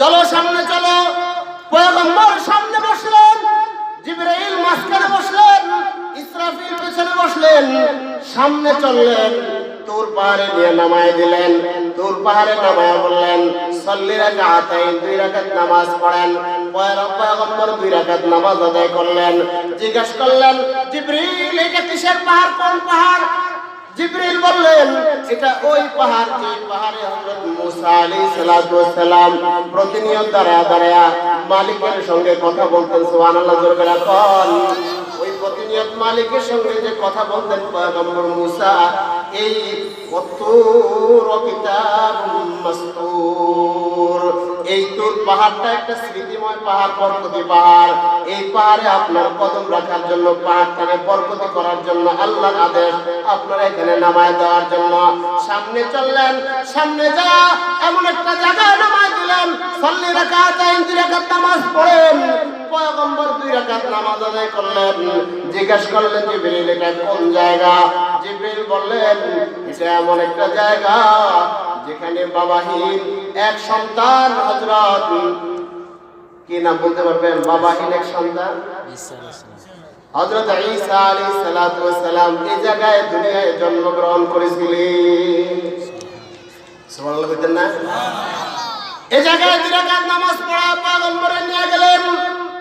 চলো সামনে, চলো। পয়গম্বর সামনে বসলেন, জিবরাইল মাঝখানে বসলেন, ইসরাফিল পেছনে বসলেন, সামনে চললেন। তোর পাহাড়ে নিয়ে নামায় দিলেন, তোর পাহাড়ে নামায় বললেন, সল্লি রাকাতাইন দুই রাকাত নামাজ পড়েন। পয়গম্বর দুই রাকাত নামাজ আদায় করলেন, জিজ্ঞাসা করলেন জিবরিল এটা কিসের পাহাড়? কোন পাহাড়? জিবরিল বললেন, এটা ওই পাহাড় যে পাহাড়ে হযরত মুসা ওয়াস সালাম প্রতিনিয়ত দাঁড়ায়া দাঁড়ায়া মালিকের সঙ্গে কথা বলতেন সোহান আল্লাহ ওই প্রতিনিয়ত মালিকের সঙ্গে যে কথা বলতেন, পয়গম্বর মুসা, এই কত কিতাব মাসতুর। এই তোর পাহাড়টা একটা স্মৃতিময় পাহাড়, বরকতি পাহাড়। এই পাহাড়ে আপনার কদম রাখার জন্য, পাহাড়টাকে বরকতি করার জন্য আল্লাহর আদেশ আপনারা এখানে নামায় দেওয়ার জন্য। সামনে চললেন, সামনে যা, এমন একটা জায়গায় নামায় দিলেন। সল্লি রাকাত দুই রাকাত নামাজ পড়েন। রাকাত নামাজ আদায় করলেন। জিজ্ঞাসা করলেন এটা কোন জায়গা? জিবরিল বললেন, এটা এমন একটা জায়গা যেখানে বাবাহীন এক সন্তান হজরত কি নাম বলতে পারবেন? বাবাহীন এক সন্তান? হজরত ঈসা সালাম এই জায়গায় দুনিয়ায় জন্মগ্রহণ করেছিলেন। সুবহানাল্লাহ। বলতেন না? এই জায়গায় নামাজ